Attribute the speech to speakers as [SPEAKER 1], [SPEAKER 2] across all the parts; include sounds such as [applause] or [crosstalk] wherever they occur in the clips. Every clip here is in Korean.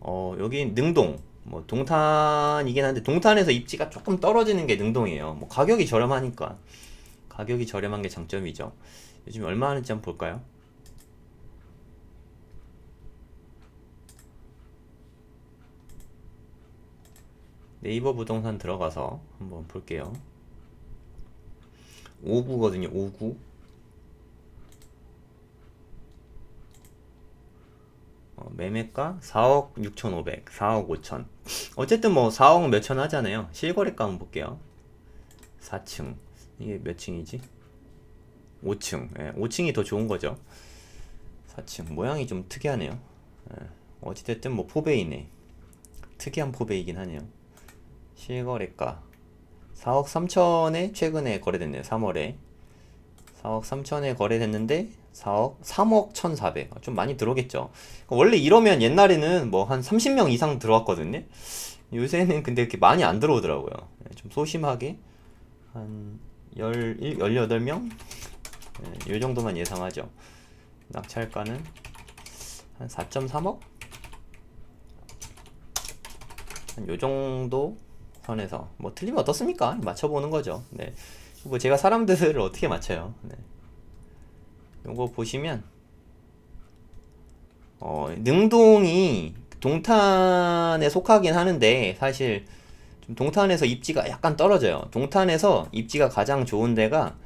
[SPEAKER 1] 어, 여기 능동. 뭐 동탄이긴 한데 동탄에서 입지가 조금 떨어지는 게 능동이에요. 뭐 가격이 저렴하니까. 가격이 저렴한 게 장점이죠. 요즘 얼마 하는지 한번 볼까요? 네이버 부동산 들어가서 한번 볼게요. 59거든요. 59. 어, 매매가 4억 6,500, 4억 5천. 어쨌든 뭐 4억 몇천 하잖아요. 실거래가 한번 볼게요. 4층. 이게 몇 층이지? 5층. 예, 5층이 더 좋은 거죠. 4층. 모양이 좀 특이하네요. 예, 어찌됐든 뭐 포베이네. 특이한 포베이긴 하네요. 실거래가 4억 3천에 최근에 거래됐네요. 3월에 4억 3천에 거래됐는데 4억 3억 1,400. 좀 많이 들어오겠죠. 원래 이러면 옛날에는 뭐 한 30명 이상 들어왔거든요. 요새는 근데 이렇게 많이 안 들어오더라고요. 네, 좀 소심하게 한 11, 18명? 이 정도만 예상하죠. 낙찰가는 한 4.3억? 한 요 정도 선에서 뭐 틀리면 어떻습니까? 맞춰보는 거죠. 네. 뭐 제가 사람들을 어떻게 맞춰요? 네. 요거 보시면 어, 능동이 동탄에 속하긴 하는데 사실 좀 동탄에서 입지가 약간 떨어져요. 동탄에서 입지가 가장 좋은 데가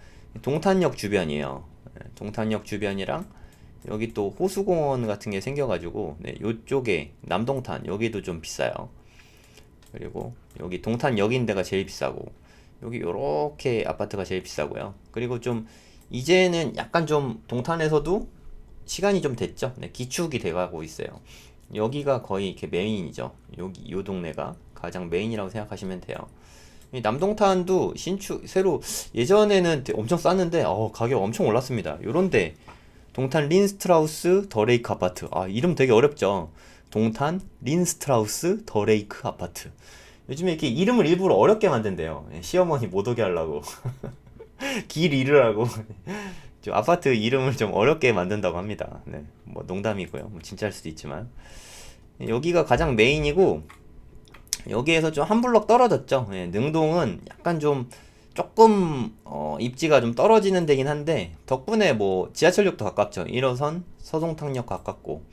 [SPEAKER 1] 동탄역 주변이에요. 네, 동탄역 주변이랑 여기 또 호수공원 같은 게 생겨가지고 네, 요쪽에 남동탄 여기도 좀 비싸요. 그리고 여기 동탄역인 데가 제일 비싸고 여기 요렇게 아파트가 제일 비싸고요. 그리고 좀 이제는 약간 좀 동탄에서도 시간이 좀 됐죠. 네, 기축이 돼가고 있어요. 여기가 거의 이렇게 메인이죠. 여기 요 동네가 가장 메인이라고 생각하시면 돼요. 이 남동탄도 신축 새로 예전에는 엄청 쌌는데 어, 가격 엄청 올랐습니다. 요런데 동탄 린스트라우스 더레이크 아파트. 아, 이름 되게 어렵죠. 동탄 린스트라우스 더레이크 아파트. 요즘에 이렇게 이름을 일부러 어렵게 만든대요. 예, 시어머니 못 오게 하려고. [laughs] 길 잃으라고. [laughs] 좀 아파트 이름을 좀 어렵게 만든다고 합니다. 네, 뭐 농담이고요. 뭐 진짜일 수도 있지만 여기가 가장 메인이고 여기에서 좀 한 블럭 떨어졌죠. 예, 능동은 약간 좀 조금 어, 입지가 좀 떨어지는 데긴 한데 덕분에 뭐 지하철역도 가깝죠. 1호선 서동탕역 가깝고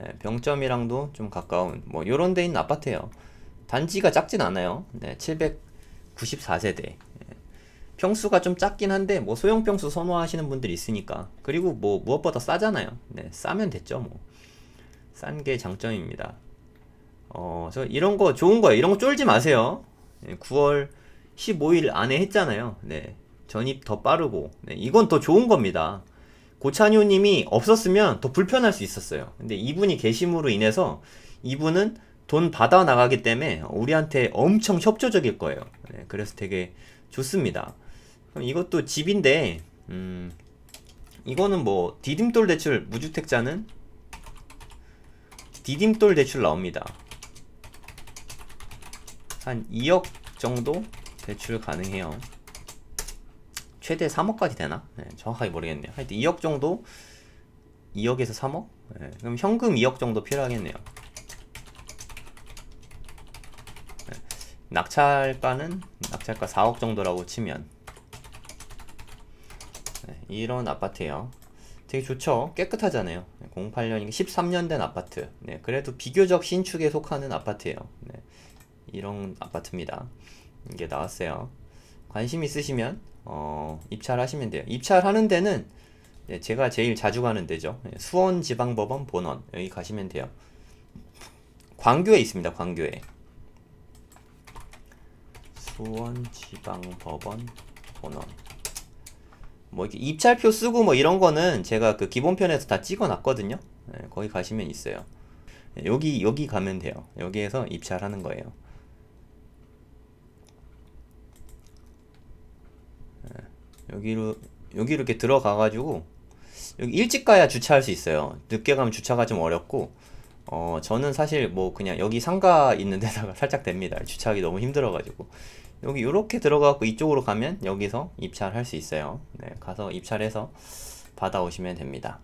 [SPEAKER 1] 예, 병점이랑도 좀 가까운 뭐 요런 데 있는 아파트예요. 단지가 작진 않아요. 네, 794세대. 평수가 좀 작긴 한데 뭐 소형 평수 선호하시는 분들이 있으니까 그리고 뭐 무엇보다 싸잖아요. 네, 싸면 됐죠 뭐. 싼 게 장점입니다. 어, 저 이런 거 좋은 거예요. 이런 거 쫄지 마세요. 네, 9월 15일 안에 했잖아요. 네. 전입 더 빠르고. 네, 이건 더 좋은 겁니다. 고찬효 님이 없었으면 더 불편할 수 있었어요. 근데 이분이 계심으로 인해서 이분은 돈 받아 나가기 때문에 우리한테 엄청 협조적일 거예요. 네, 그래서 되게 좋습니다. 이것도 집인데, 음, 이거는 뭐, 디딤돌 대출 무주택자는 디딤돌 대출 나옵니다. 한 2억 정도 대출 가능해요. 최대 3억까지 되나? 네, 정확하게 모르겠네요. 하여튼 2억 정도, 2억에서 3억? 네, 그럼 현금 2억 정도 필요하겠네요. 네, 낙찰가는 낙찰가 4억 정도라고 치면 네, 이런 아파트예요. 되게 좋죠. 깨끗하잖아요. 08년이니까 13년 된 아파트. 네, 그래도 비교적 신축에 속하는 아파트예요. 네, 이런 아파트입니다. 이게 나왔어요. 관심 있으시면 어, 입찰하시면 돼요. 입찰하는 데는 네, 제가 제일 자주 가는 데죠. 네, 수원지방법원 본원 여기 가시면 돼요. 광교에 있습니다. 광교에. 수원지방법원 본원. 뭐 이렇게 입찰표 쓰고 뭐 이런 거는 제가 그 기본편에서 다 찍어놨거든요. 네, 거기 가시면 있어요. 네, 여기 여기 가면 돼요. 여기에서 입찰하는 거예요. 네, 여기로 여기 이렇게 들어가 가지고 여기 일찍 가야 주차할 수 있어요. 늦게 가면 주차가 좀 어렵고 어 저는 사실 뭐 그냥 여기 상가 있는 [laughs] 데다가 살짝 됩니다. 주차하기 너무 힘들어 가지고 여기 이렇게 들어가고 이쪽으로 가면 여기서 입찰할 수 있어요. 네, 가서 입찰해서 받아오시면 됩니다.